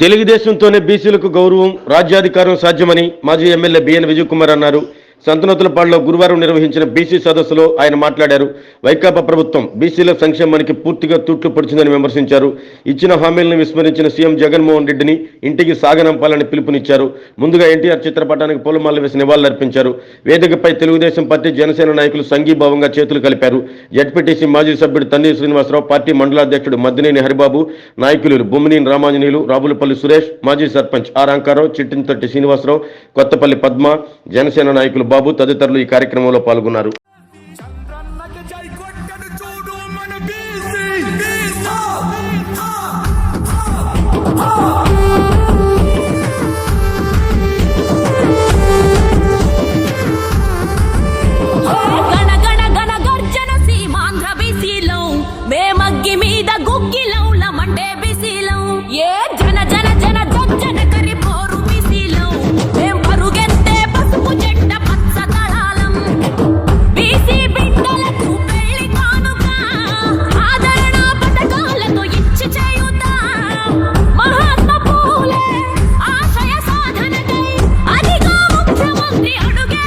తెలుగుదేశంతోనే బీసీలకు గౌరవం రాజ్యాధికారం సాధ్యమని మాజీ ఎమ్మెల్యే బిఎన్ విజయ్ కుమార్ అన్నారు. సంతనోతులపాడులో గురువారం నిర్వహించిన బీసీ సదస్సులో ఆయన మాట్లాడారు. వైకాపా ప్రభుత్వం బీసీల సంక్షేమానికి పూర్తిగా తూట్లు పొడిచిందని విమర్శించారు. ఇచ్చిన హామీలను విస్మరించిన సీఎం జగన్మోహన్ రెడ్డిని ఇంటికి సాగనంపాలని పిలుపునిచ్చారు. ముందుగా ఎన్టీఆర్ చిత్రపటానికి పూలమాల వేసి నివాళులర్పించారు. వేదికపై తెలుగుదేశం పార్టీ జనసేన నాయకులు సంఘీభావంగా చేతులు కలిపారు. జడ్పీటీసీ మాజీ సభ్యుడు తన్నీర్ శ్రీనివాసరావు పార్టీ మండలాధ్యక్షుడు మద్దినేని హరిబాబు నాయకులు బొమ్మినేని రామాంజనేయులు రాబులపల్లి సురేష్ మాజీ సర్పంచ్ ఆర్ అంకారావు చిట్టింతట్టి శ్రీనివాసరావు కొత్తపల్లి పద్మ జనసేన నాయకులు బాబు తదితరులు ఈ కార్యక్రమంలో పాల్గొన్నారు. అడుగే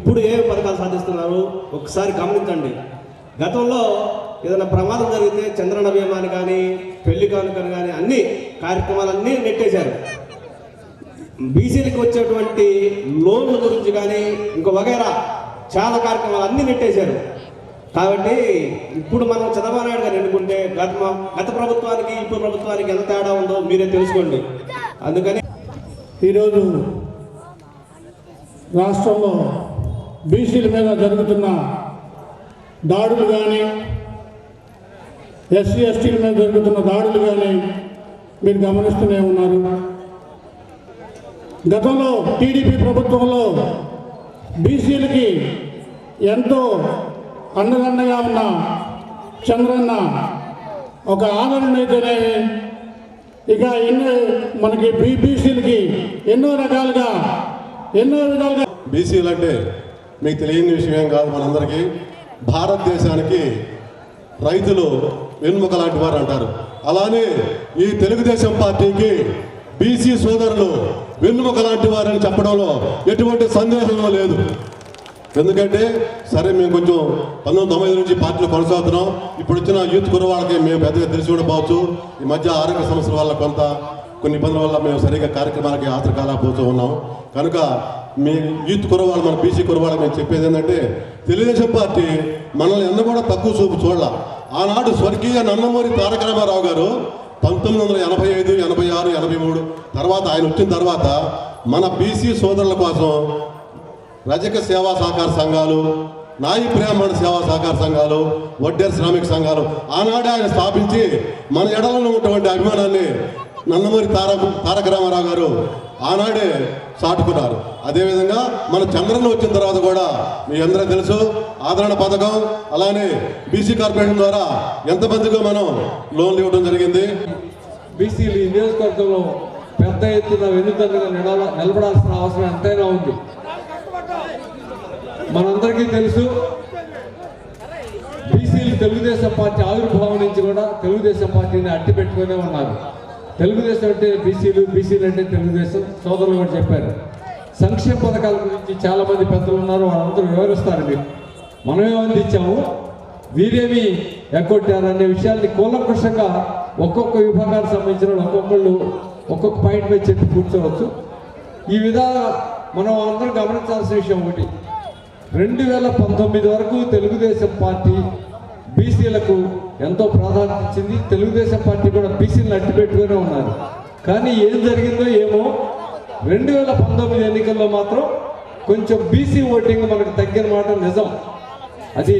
ఇప్పుడు ఏ పథకాలు సాధిస్తున్నారు? ఒకసారి గమనించండి. గతంలో ఏదైనా ప్రమాదం జరిగితే చంద్రన భీమాని కానీ పెళ్ళి కానుకని కానీ అన్ని కార్యక్రమాలన్నీ నెట్టేశారు. బీసీలకు వచ్చేటువంటి లోన్ల గురించి కానీ ఇంకో వగైరా చాలా కార్యక్రమాలు అన్నీ నెట్టేశారు. కాబట్టి ఇప్పుడు మనం చంద్రబాబు నాయుడు గారు ఎన్నుకుంటే గత గత ప్రభుత్వానికి ఇప్పుడు ప్రభుత్వానికి ఎంత తేడా ఉందో మీరే తెలుసుకోండి. అందుకని ఈరోజు రాష్ట్రంలో బీసీల మీద జరుగుతున్న దాడులు కానీ ఎస్సీ ఎస్టీల మీద జరుగుతున్న దాడులు కానీ మీరు గమనిస్తూనే ఉన్నారు. గతంలో టీడీపీ ప్రభుత్వంలో బీసీలకి ఎంతో అండదండగా ఉన్న చంద్రన్న ఒక ఆదరణ అయితేనే ఇక ఎన్నో మనకి బీబీసీలకి ఎన్నో రకాలుగా ఎన్నో విధాలుగా బీసీలు అంటే మీకు తెలియని విషయం ఏం కాదు మనందరికీ. భారతదేశానికి రైతులు వెన్నుముక లాంటి వారు అంటారు. అలానే ఈ తెలుగుదేశం పార్టీకి బీసీ సోదరులు వెన్నుముక లాంటి వారని చెప్పడంలో ఎటువంటి సందేహం లేదు. ఎందుకంటే సరే మేము కొంచెం పంతొమ్మిది తొంభై నుంచి పార్టీలో కొనసాగుతున్నాం. ఇప్పుడు వచ్చిన యూత్ కురవాళ్ళకి మేము పెద్దగా తెలిసి ఉండకపోవచ్చు ఈ మధ్య ఆరోగ్య సమస్యల వల్ల కొంత కొన్ని ఇబ్బందుల వల్ల మేము సరిగ్గా కార్యక్రమాలకి హాజరు కాలేకపోతూ ఉన్నాం. కనుక మీ యూత్ కురవాళ్ళు మన బీసీ కురవాళ్ళు మేము చెప్పేది ఏంటంటే తెలుగుదేశం పార్టీ మనల్ని ఎన్న కూడా తక్కువ చూపు చూడాల. ఆనాడు స్వర్గీయ నందమూరి తారక రామారావు గారు పంతొమ్మిది వందల ఎనభై ఐదు ఎనభై ఆరు ఎనభై మూడు తర్వాత ఆయన వచ్చిన తర్వాత మన బీసీ సోదరుల కోసం రజక సేవా సహకార సంఘాలు నాయి బ్రాహ్మణ సేవా సహకార సంఘాలు వడ్డేర్ శ్రామిక సంఘాలు ఆనాడే ఆయన స్థాపించి మన ఎడలను ఉన్నటువంటి అభిమానాన్ని నందమూరి తారక తారక రామారావు గారు ఆనాడే చాటుకున్నారు అదేవిధంగా మన చంద్రన్న వచ్చిన తర్వాత కూడా మీ అందరూ తెలుసు ఆదరణ పథకం అలానే బీసీ కార్పొరేషన్ ద్వారా ఎంతమందిగా మనం లోన్లు ఇవ్వడం జరిగింది? బీసీలు ఈ నియోజకవర్గంలో పెద్ద ఎత్తున వెన్నుదన్నుగా నిలబడాల్సిన అవసరం ఎంతైనా ఉంది. మనందరికీ తెలుసు బీసీలు తెలుగుదేశం పార్టీ ఆవిర్భావం నుంచి కూడా తెలుగుదేశం పార్టీని అట్టి పెట్టుకునే ఉన్నారు. తెలుగుదేశం అంటే బీసీలు బీసీలు అంటే తెలుగుదేశం. సోదరులు కూడా చెప్పారు. సంక్షేమ పథకాల గురించి చాలా మంది పెద్దలు ఉన్నారు వాళ్ళందరూ వివరిస్తారు మీకు మనమే అందించాము. వీరేమి ఎగ్గొట్టారు అనే విషయాన్ని కూలంకృషంగా ఒక్కొక్క విభాగానికి సంబంధించిన వాళ్ళు ఒక్కొక్కళ్ళు ఒక్కొక్క పాయింట్ మీద చెప్పి కూర్చోవచ్చు. ఈ విధంగా మనం అందరం గమనించాల్సిన విషయం ఒకటి. రెండు వేల పంతొమ్మిది వరకు తెలుగుదేశం పార్టీ బీసీలకు ఎంతో ప్రాధాన్యత ఇచ్చింది. తెలుగుదేశం పార్టీ కూడా బీసీని అడ్డుపెట్టుకునే ఉన్నారు. కానీ ఏం జరిగిందో ఏమో రెండు వేల పంతొమ్మిది ఎన్నికల్లో మాత్రం కొంచెం బీసీ ఓటింగ్ మనకు తగ్గిన మాట నిజం. అది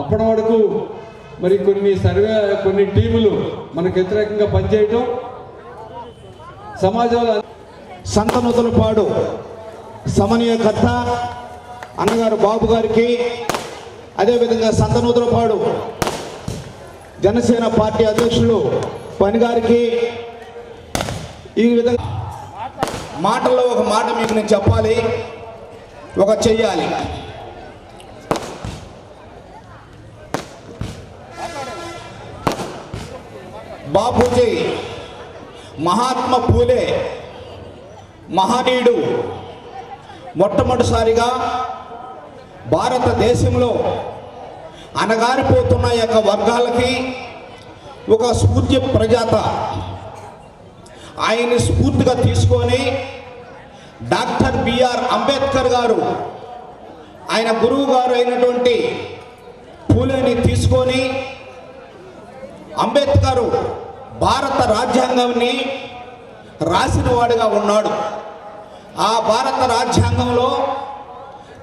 అప్పటి వరకు మరి కొన్ని సర్వే కొన్ని టీములు మనకు వ్యతిరేకంగా పనిచేయటం సమాజంలో సంతనూతలపాడు సమన్వయకర్త అన్నగారు బాబు గారికి అదేవిధంగా సంతనూతలపాడు జనసేన పార్టీ అధ్యక్షులు పనిగారికి ఈ విధంగా మాటల్లో ఒక మాట మీకు నేను చెప్పాలి ఒక చెయ్యాలి. బాపూజీ మహాత్మా పూలే మహనీయుడు మొట్టమొదటిసారిగా భారతదేశంలో అనగారిపోతున్న యొక్క వర్గాలకి ఒక స్ఫూర్తి ప్రజాత. ఆయన్ని స్ఫూర్తిగా తీసుకొని డాక్టర్ బిఆర్ అంబేద్కర్ గారు ఆయన గురువు గారు అయినటువంటి పూలేని తీసుకొని అంబేద్కర్ భారత రాజ్యాంగాన్ని రాసిన వాడిగా ఉన్నాడు. ఆ భారత రాజ్యాంగంలో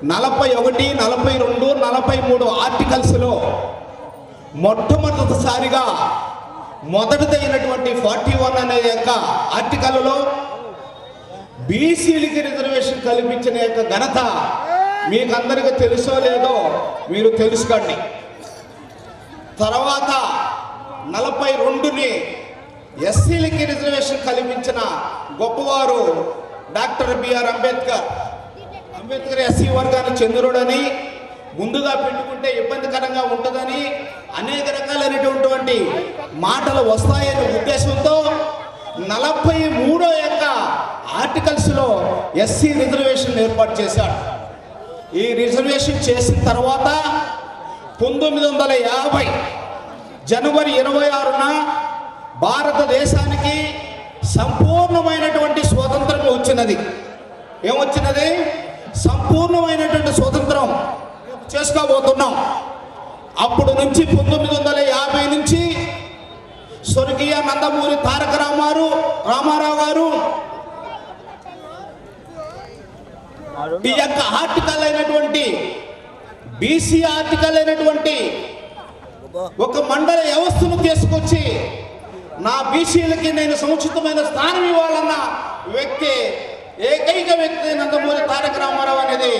నలభై ఒకటి నలభై రెండు నలభై మూడు ఆర్టికల్స్లో మొట్టమొదటిసారిగా మొదటిదైనటువంటి ఫార్టీ వన్ అనే యొక్క ఆర్టికల్లో బీసీలకి రిజర్వేషన్ కల్పించిన యొక్క ఘనత మీకు అందరికీ తెలుసో లేదో మీరు తెలుసుకోండి. తర్వాత నలభై రెండుని ఎస్సీలకి రిజర్వేషన్ కల్పించిన గొప్పవారు doctor BR Ambedkar Ambedkar SC వర్గానికి చెందినడని ముందుగా పెట్టుకుంటే ఇబ్బందికరంగా ఉంటుందని అనేక రకాలైనటువంటి మాటలు వస్తాయనే ఉద్దేశంతో నలభై మూడో యొక్క ఆర్టికల్స్లో ఎస్సీ రిజర్వేషన్ ఏర్పాటు చేశాడు. ఈ రిజర్వేషన్ చేసిన తర్వాత పంతొమ్మిది వందల యాభై జనవరి ఇరవై ఆరున భారతదేశానికి సంపూర్ణమైనటువంటి స్వాతంత్రం వచ్చినది. ఏమొచ్చినది? సంపూర్ణమైనటువంటి స్వాతంత్రం చేసుకోబోతున్నాం. అప్పుడు నుంచి పంతొమ్మిది వందల యాభై నుంచి స్వర్గీయ నందమూరి తారక రామారు రామారావు గారు ఈ యొక్క ఆర్టికల్ అయినటువంటి బీసీ ఆర్టికల్ అయినటువంటి ఒక మండల వ్యవస్థను తీసుకొచ్చి నా బీసీలకి నేను సముచితమైన స్థానం ఇవ్వాలన్న వ్యక్తి ఏకైక వ్యక్తి నందమూరి తారక రామారావు అనేది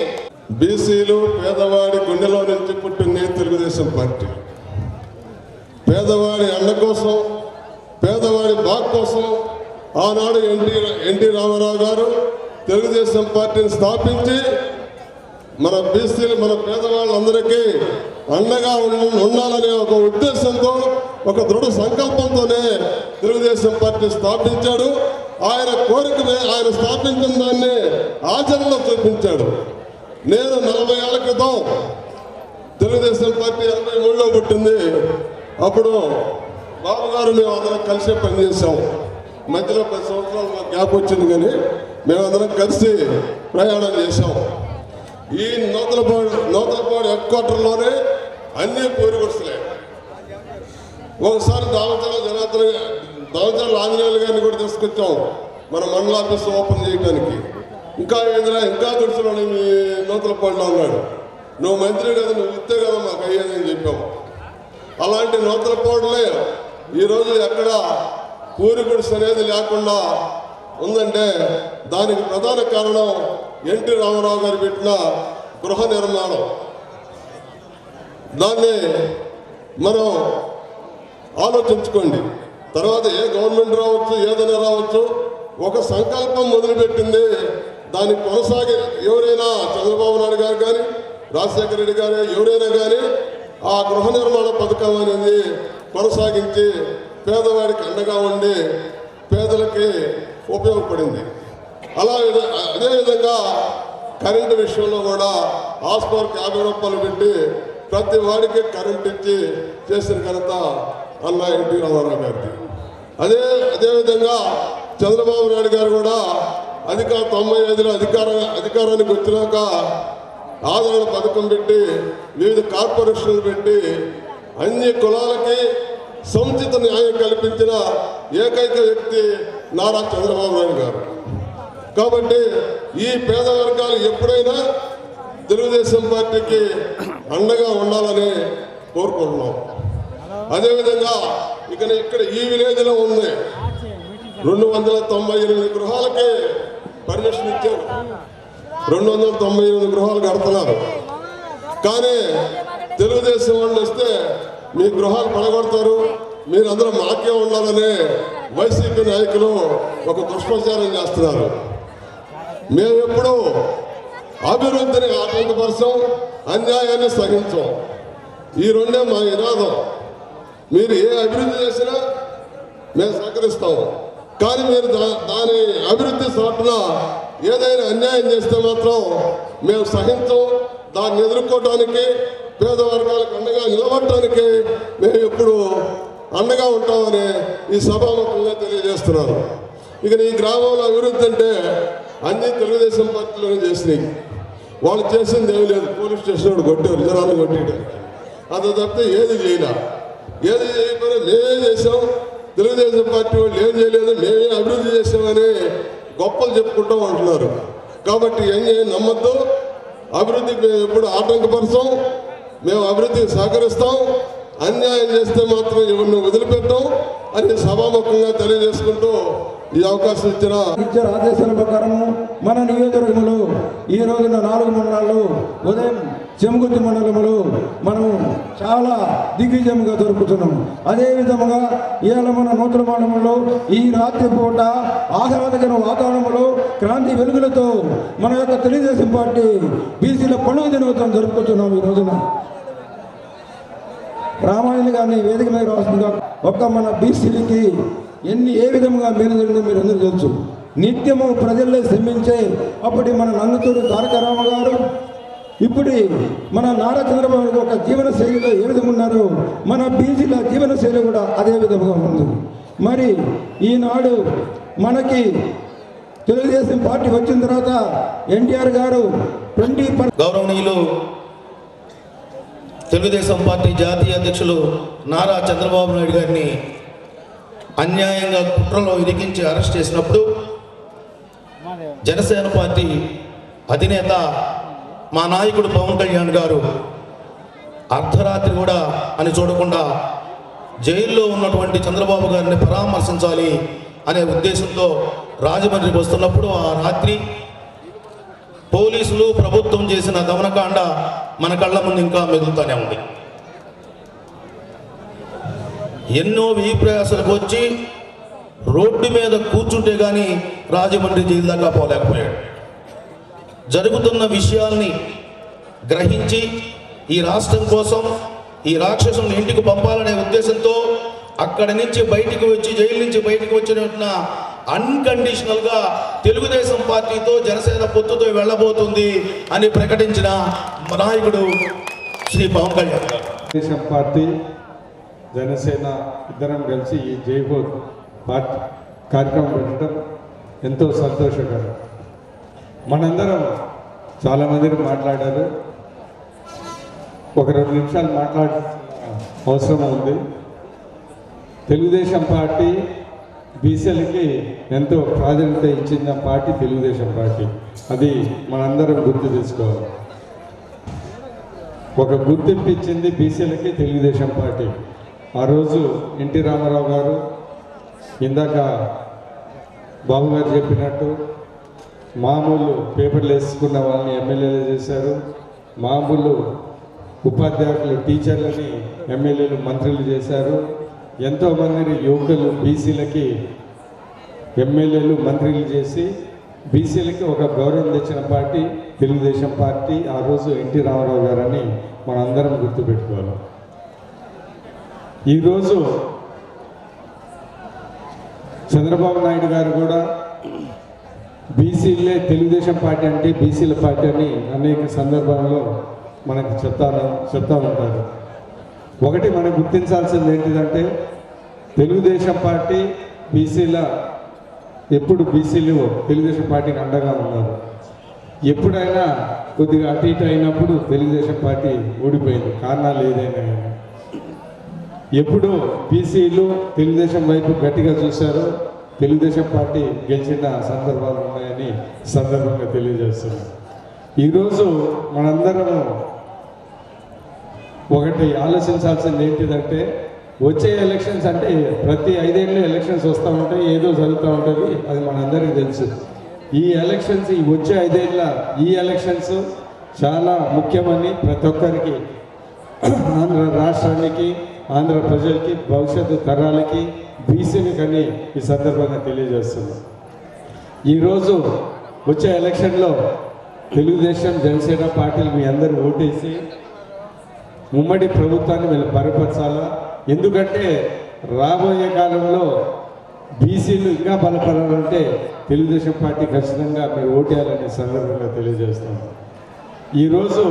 బీసీలు పేదవాడి గుండెలో నుంచి పుట్టింది తెలుగుదేశం పార్టీ. పేదవాడి అండ కోసం పేదవాడి బాగు కోసం ఆనాడు ఎన్టీ ఎన్టీ రామారావు గారు తెలుగుదేశం పార్టీని స్థాపించి మన బీసీలు మన పేదవాళ్ళందరికీ అండగా ఉండాలనే ఒక ఉద్దేశంతో ఒక దృఢ సంకల్పంతోనే తెలుగుదేశం పార్టీ స్థాపించాడు. ఆయన కోరికనే ఆయన స్థాపించిన దాన్ని ఆచరణలో చూపించాడు. నేను నలభై ఏళ్ళ క్రితం తెలుగుదేశం పార్టీ ఎనభై మూడులో పుట్టింది. అప్పుడు బాబు గారు మేము అందరం కలిసే పనిచేసాం మధ్యలో పది సంవత్సరాలు మాకు గ్యాప్ వచ్చింది కానీ మేమందరం కలిసి ప్రయాణం చేసాం ఈ నూతలపాడు నూతలపాడు హెడ్ క్వార్టర్లోనే అన్ని పూరి ఒకసారి దావచాల జనార్దన దావచాల ఆంజనేయులు గారిని కూడా తీసుకొచ్చాం మన మండల ఆఫీస్ ఓపెన్ చేయడానికి ఇంకా ఏదైనా ఇంకా గుడిసెలు మీ నూతలపాడులో ఉన్నాడు. నువ్వు మంత్రి కదా నువ్వు ఇస్తే కదా మాకు అయ్యేదని చెప్పాం. అలాంటి నూతలపాడులే ఈరోజు ఎక్కడ పూరి గుడిసె అనేది లేకుండా ఉందంటే దానికి ప్రధాన కారణం ఎన్టీ రామారావు గారు పెట్టిన గృహ నిర్మాణం. దాన్ని మనం ఆలోచించుకోండి. తర్వాత ఏ గవర్నమెంట్ రావచ్చు ఏదైనా రావచ్చు ఒక సంకల్పం మొదలుపెట్టింది. దాన్ని కొనసాగి ఎవరైనా చంద్రబాబు నాయుడు గారు కానీ రాజశేఖర రెడ్డి గారు ఎవరైనా కానీ ఆ గృహ నిర్మాణ పథకం అనేది కొనసాగించి పేదవాడికి అండగా ఉండి పేదలకి ఉపయోగపడింది. అలా అదేవిధంగా కరెంటు విషయంలో కూడా హాస్పర్కి యాభై రూపాయలు పెట్టి ప్రతి వాడికి కరెంట్ ఇచ్చి చేసిన ఘనత అన్న ఎన్టీ రామారావు గారికి అదే అదేవిధంగా చంద్రబాబు నాయుడు గారు కూడా అధికార తొంభై ఐదులో అధికార అధికారానికి వచ్చినాక ఆదరణ పథకం పెట్టి వివిధ కార్పొరేషన్లు పెట్టి అన్ని కులాలకి సముచిత న్యాయం కల్పించిన ఏకైక వ్యక్తి నారా చంద్రబాబు నాయుడు గారు. కాబట్టి ఈ పేద వర్గాలు ఎప్పుడైనా తెలుగుదేశం పార్టీకి అండగా ఉండాలని కోరుకుంటున్నాం. అదేవిధంగా ఇక ఇక్కడ ఈ విలేజ్లో ఉంది. రెండు వందల తొంభై ఎనిమిది గృహాలకి పర్మిషన్ ఇచ్చారు. రెండు వందల తొంభై ఎనిమిది గృహాలు కడుతున్నారు. కానీ తెలుగుదేశం వాళ్ళు వస్తే మీ గృహాలు పడగొడతారు. మీరందరూ మాకే ఉండాలని వైసీపీ నాయకులు ఒక దుష్ప్రచారం చేస్తున్నారు. మేము ఎప్పుడు అభివృద్ధిని ఆటంకపరచం అన్యాయాన్ని సహించం. ఈ రెండే మా నినాదం. మీరు ఏ అభివృద్ధి చేసినా మేము సహకరిస్తాం. కానీ మీరు దాని అభివృద్ధి సాటున ఏదైనా అన్యాయం చేస్తే మాత్రం మేము సహించం. దాన్ని ఎదుర్కోవడానికి పేద వర్గాలకు అండగా నిలబడటానికి మేము ఎప్పుడు అండగా ఉంటామని ఈ సభాముఖంగా తెలియజేస్తున్నాను. ఇక ఈ గ్రామంలో అభివృద్ధి అంటే అన్ని తెలుగుదేశం పార్టీలోనే చేసినాయి. వాళ్ళు చేసింది ఏమీ లేదు. పోలీస్ స్టేషన్ వాడు కొట్టారు. జనాలు కొట్టేయడానికి అంత తప్పితే ఏది చేయలే ఏది చేయకపోయినా మేమే చేసాం తెలుగుదేశం పార్టీ వాళ్ళు ఏం చేయలేదు. మేమే అభివృద్ధి చేసామని గొప్పలు చెప్పుకుంటాం అంటున్నారు. కాబట్టి ఏం చేయ? నమ్మద్దు. అభివృద్ధికి మేము ఎప్పుడు ఆటంకపరచాం మేము అభివృద్ధికి సహకరిస్తాం. అన్యాయం చేస్తే మాత్రం ఎవరిని వదిలిపెట్టాం అని సభాముఖంగా తెలియజేసుకుంటూ ఈ అవకాశం ఇచ్చిన ఇచ్చిన ఆదేశాల ప్రకారం మన నియోజకవర్గంలో ఈ రోజున నాలుగు మండలాలు ఉదయం చెముగుర్తి మండలంలో మనము చాలా దిగ్విజయంగా జరుపుతున్నాం అదేవిధముగా ఇవాళ మన నూతన మండలంలో ఈ రాత్రి పూట ఆహ్లాదకర వాతావరణంలో క్రాంతి వెలుగులతో మన యొక్క తెలుగుదేశం పార్టీ బీసీల పండుగ దినోత్సవం జరుపుకుంటున్నాము ఈ రోజున. రామాయణ గారిని వేదిక మీద రాస్తుందిగా ఒక్క మన బీసీలకి ఎన్ని ఏ విధంగా మేలు జరిగిందో మీరు అందరూ తెలుసు. నిత్యము ప్రజల్లో శ్రమించే అప్పటి మన నందుతూరు తారక రామ గారు ఇప్పుడు మన నారా చంద్రబాబు ఒక జీవన శైలిలో ఏ విధంగా ఉన్నారో మన బీసీల జీవన శైలి కూడా అదే విధంగా ఉంది. మరి ఈనాడు మనకి తెలుగుదేశం పార్టీ వచ్చిన తర్వాత ఎన్టీఆర్ గారు ట్వంటీ గౌరవనీయులు తెలుగుదేశం పార్టీ జాతీయ అధ్యక్షులు నారా చంద్రబాబు నాయుడు గారిని అన్యాయంగా కుట్రలో ఇరికించి అరెస్ట్ చేసినప్పుడు జనసేన పార్టీ అధినేత మా నాయకుడు పవన్ కళ్యాణ్ గారు అర్ధరాత్రి కూడా అని చూడకుండా జైల్లో ఉన్నటువంటి చంద్రబాబు గారిని పరామర్శించాలి అనే ఉద్దేశంతో రాజమండ్రికి వస్తున్నప్పుడు ఆ రాత్రి పోలీసులు ప్రభుత్వం చేసిన దమనకాండ మన కళ్ళ ముందు ఇంకా మెదులుతూనే ఉంది. ఎన్నో వెయ్యి వచ్చి రోడ్డు మీద కూర్చుంటే కానీ రాజమండ్రి జైలు దాకా పోలేకపోయాడు. జరుగుతున్న విషయాల్ని గ్రహించి ఈ రాష్ట్రం కోసం ఈ రాక్షసుని ఇంటికి పంపాలనే ఉద్దేశంతో అక్కడి నుంచి బయటికి వచ్చి జైలు నుంచి బయటికి వచ్చిన అన్కండిషనల్గా తెలుగుదేశం పార్టీతో జనసేన పొత్తుతో వెళ్ళబోతుంది అని ప్రకటించిన నాయకుడు శ్రీ పవన్ కళ్యాణ్ తెలుగుదేశం పార్టీ జనసేన ఇద్దరం కలిసి ఈ జైపూర్ పార్టీ కార్యక్రమం పెట్టడం ఎంతో సంతోషకరం. మనందరం చాలామందిని మాట్లాడారు. ఒక రెండు నిమిషాలు మాట్లాడ అవసరం ఉంది? తెలుగుదేశం పార్టీ బీసీలకి ఎంతో ప్రాధాన్యత ఇచ్చిన పార్టీ తెలుగుదేశం పార్టీ. అది మనందరం గుర్తు తీసుకోవాలి ఒక గుర్తింపు ఇచ్చింది బీసీలకి తెలుగుదేశం పార్టీ. ఆ రోజు ఎన్టీ రామారావు గారు ఇందాక బాబు గారు చెప్పినట్టు మామూలు పేపర్లు వేసుకున్న వాళ్ళని ఎమ్మెల్యేలు చేశారు. మామూలు ఉపాధ్యాయులు టీచర్లని ఎమ్మెల్యేలు మంత్రులు చేశారు. ఎంతోమంది యువకులు బీసీలకి ఎమ్మెల్యేలు మంత్రులు చేసి బీసీలకి ఒక గౌరవం తెచ్చిన పార్టీ తెలుగుదేశం పార్టీ ఆ రోజు ఎన్టీ రామారావు గారని మనందరం గుర్తుపెట్టుకోవాలి. ఈరోజు చంద్రబాబు నాయుడు గారు కూడా బీసీలే తెలుగుదేశం పార్టీ అంటే బీసీల పార్టీ అని అనేక సందర్భాల్లో మనకు చెప్తాను చెప్తా ఉంటారు. ఒకటి మనం గుర్తించాల్సింది ఏంటిదంటే తెలుగుదేశం పార్టీ బీసీల ఎప్పుడు బీసీలు తెలుగుదేశం పార్టీకి అండగా ఉన్నారు. ఎప్పుడైనా కొద్దిగా అటు ఇటు అయినప్పుడు తెలుగుదేశం పార్టీ ఓడిపోయింది. కారణాలు ఏదైనా ఎప్పుడు బీసీలు తెలుగుదేశం వైపు గట్టిగా చూశారో. తెలుగుదేశం పార్టీ గెలిచిన సందర్భాలు ఉన్నాయని సందర్భంగా తెలియజేస్తున్నారు. ఈరోజు మనందరము ఒకటి ఆలోచించాల్సింది ఏంటిదంటే వచ్చే ఎలక్షన్స్ అంటే ప్రతి ఐదేళ్ళు ఎలక్షన్స్ వస్తూ ఉంటాయి ఏదో జరుగుతూ ఉంటుంది అది మనందరికీ తెలుసు. ఈ ఎలక్షన్స్ ఈ వచ్చే ఐదేళ్ళ ఈ ఎలక్షన్స్ చాలా ముఖ్యమని ప్రతి ఒక్కరికి ఆంధ్ర రాష్ట్రానికి ఆంధ్ర ప్రజలకి భవిష్యత్తు తరాలకి బీసీలకని ఈ సందర్భంగా తెలియజేస్తున్నాం. ఈరోజు వచ్చే ఎలక్షన్లో తెలుగుదేశం జనసేన పార్టీలు మీ అందరూ ఓటేసి ఉమ్మడి ప్రభుత్వాన్ని వీళ్ళు బలపరచాలా? ఎందుకంటే రాబోయే కాలంలో బీసీలు ఇంకా బలపడాలంటే తెలుగుదేశం పార్టీ ఖచ్చితంగా మీరు ఓటేయాలనే సందర్భంగా తెలియజేస్తాం. ఈరోజు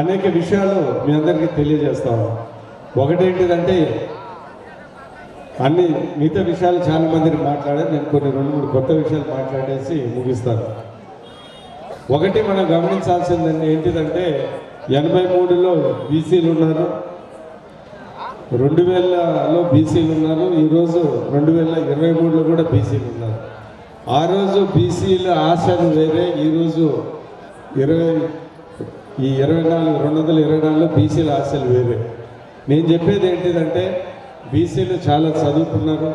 అనేక విషయాలు మీ అందరికీ తెలియజేస్తాము ఒకటేంటిదంటే అన్ని మిగతా విషయాలు చాలా మందిని మాట్లాడారు. నేను కొన్ని రెండు మూడు కొత్త విషయాలు మాట్లాడేసి ముగిస్తాను. ఒకటి మనం గమనించాల్సిందండి ఏంటిదంటే ఎనభై మూడులో బీసీలు ఉన్నారు రెండు వేలలో బీసీలు ఉన్నారు ఈరోజు రెండు వేల ఇరవై మూడులో కూడా బీసీలు ఉన్నారు. ఆ రోజు బీసీల ఆశలు వేరే ఈరోజు ఇరవై ఈ ఇరవై నాలుగు రెండు వందల ఇరవై నాలుగులో బీసీల ఆశలు వేరే. నేను చెప్పేది ఏంటిదంటే బీసీలు చాలా చదువుకున్నారు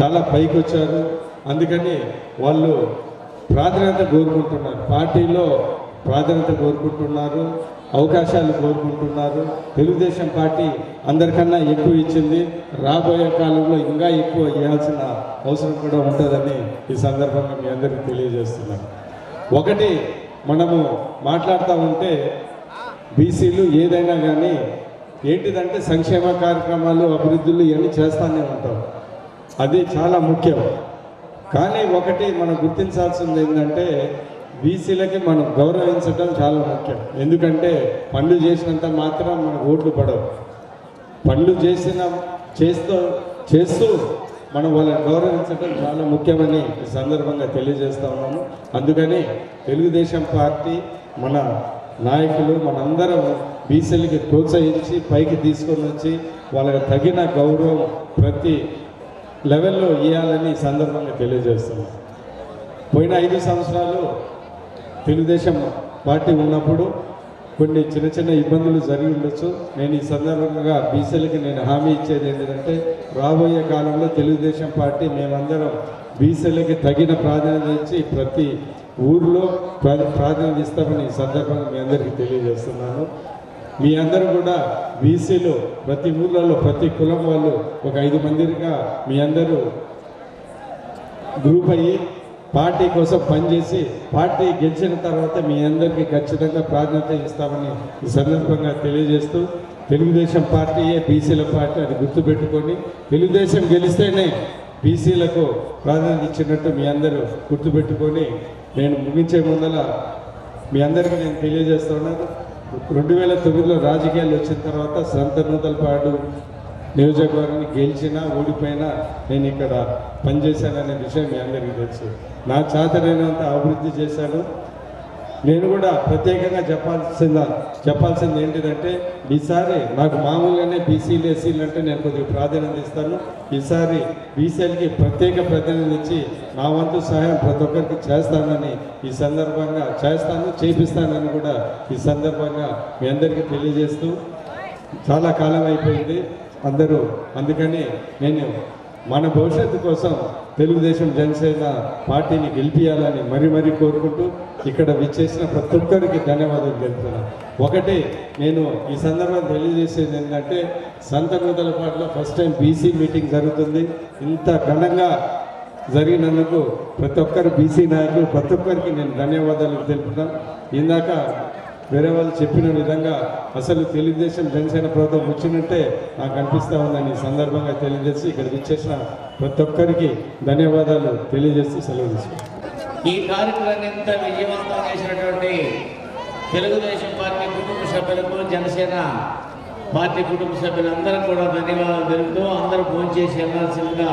చాలా పైకి వచ్చారు అందుకని వాళ్ళు ప్రాధాన్యత కోరుకుంటున్నారు. పార్టీలో ప్రాధాన్యత కోరుకుంటున్నారు. అవకాశాలు కోరుకుంటున్నారు. తెలుగుదేశం పార్టీ అందరికన్నా ఎక్కువ ఇచ్చింది. రాబోయే కాలంలో ఇంకా ఎక్కువ ఇవ్వాల్సిన అవసరం కూడా ఉంటుందని ఈ సందర్భంగా మీ అందరికీ తెలియజేస్తున్నాను. ఒకటి మనము మాట్లాడుతూ ఉంటే బీసీలు ఏదైనా కానీ ఏంటిదంటే సంక్షేమ కార్యక్రమాలు అభివృద్ధులు ఇవన్నీ చేస్తానే ఉంటాం. అది చాలా ముఖ్యం. కానీ ఒకటి మనం గుర్తించాల్సింది ఏంటంటే బీసీలకి మనం గౌరవించడం చాలా ముఖ్యం. ఎందుకంటే పనులు చేసినంత మాత్రం మనకు ఓట్లు పడవు. పనులు చేసిన చేస్తూ చేస్తూ మనం వాళ్ళని గౌరవించడం చాలా ముఖ్యమని ఈ సందర్భంగా తెలియజేస్తా ఉన్నాము. అందుకని తెలుగుదేశం పార్టీ మన నాయకులు మనందరం బీసీలకి ప్రోత్సహించి పైకి తీసుకొని వచ్చి వాళ్ళకి తగిన గౌరవం ప్రతి లెవెల్లో ఇవ్వాలని సందర్భంగా తెలియజేస్తున్నాం. పోయిన ఐదు సంవత్సరాలు తెలుగుదేశం పార్టీ ఉన్నప్పుడు కొన్ని చిన్న చిన్న ఇబ్బందులు జరిగి ఉండొచ్చు. నేను ఈ సందర్భంగా బీసీలకి నేను హామీ ఇచ్చేది ఏంటంటే రాబోయే కాలంలో తెలుగుదేశం పార్టీ మేమందరం బీసీలకి తగిన ప్రాధాన్యత ఇచ్చి ప్రతి ఊర్లో ప్రాధాన్యత ఇస్తామని ఈ సందర్భంగా మీ అందరికీ తెలియజేస్తున్నాను. మీ అందరూ కూడా బీసీలు ప్రతి ఊర్లలో ప్రతి కులం వాళ్ళు ఒక ఐదు మందిగా మీ అందరూ గ్రూప్ అయ్యి పార్టీ కోసం పనిచేసి పార్టీ గెలిచిన తర్వాత మీ అందరికీ ఖచ్చితంగా ప్రాధాన్యత ఇస్తామని ఈ సందర్భంగా తెలియజేస్తూ తెలుగుదేశం పార్టీయే బీసీల పార్టీ అది గుర్తుపెట్టుకొని తెలుగుదేశం గెలిస్తేనే బీసీలకు ప్రాధాన్యత ఇచ్చినట్టు మీ అందరూ గుర్తుపెట్టుకొని నేను ముగించే ముందల మీ అందరికీ నేను తెలియజేస్తున్నాను రెండు వేల తొమ్మిదిలో రాజకీయాలు వచ్చిన తర్వాత సంత నియోజకవర్గాన్ని గెలిచినా ఓడిపోయినా నేను ఇక్కడ పనిచేశాననే విషయం మీ అందరికీ తెలుసు. నా చేతనైనంత అభివృద్ధి చేశాను. నేను కూడా ప్రత్యేకంగా చెప్పాల్సిందా చెప్పాల్సింది ఏంటిదంటే ఈసారి నాకు మామూలుగానే బీసీలు ఎస్సీలు అంటే నేను కొద్దిగా ప్రాధాన్యత ఇస్తాను. ఈసారి బీసీలకి ప్రత్యేక ప్రాధాన్యత ఇచ్చి నా వంతు సహాయం ప్రతి ఒక్కరికి చేస్తానని ఈ సందర్భంగా చేస్తాను చేపిస్తానని కూడా ఈ సందర్భంగా మీ అందరికీ తెలియజేస్తూ చాలా కాలం అయిపోయింది. అందరూ అందుకని నేను మన భవిష్యత్తు కోసం తెలుగుదేశం జనసేన పార్టీని గెలిపించాలని మరీ మరీ కోరుకుంటూ ఇక్కడ విచ్చేసిన ప్రతి ఒక్కరికి ధన్యవాదాలు తెలుపుతున్నాను. ఒకటి నేను ఈ సందర్భంగా తెలియజేసేది ఏంటంటే సంత నూతలపాటులో ఫస్ట్ టైం బీసీ మీటింగ్ జరుగుతుంది. ఇంత ఘనంగా జరిగినందుకు ప్రతి ఒక్కరు బీసీ నాయకులు ప్రతి ఒక్కరికి నేను ధన్యవాదాలు తెలుపుతాను ఇందాక వేరే వాళ్ళు చెప్పిన విధంగా అసలు తెలుగుదేశం జనసేన ప్రభుత్వం వచ్చినట్టే నాకు అనిపిస్తూ ఉందని ఈ సందర్భంగా తెలియజేసి ఇక్కడికి విచ్చేసిన ప్రతి ఒక్కరికి ధన్యవాదాలు తెలియజేస్తూ సెలవు తీసుకుంటాను ఈ కార్యక్రమాన్ని ఎంత విజయవంతం చేసినటువంటి తెలుగుదేశం పార్టీ కుటుంబ సభ్యులకు జనసేన పార్టీ కుటుంబ సభ్యులందరూ కూడా ధన్యవాదాలు తెలుపుతూ అందరూ ఫోన్ చేసి వెళ్ళాల్సిందిగా.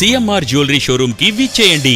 CMR jewellery షోరూమ్కి విచ్చేయండి.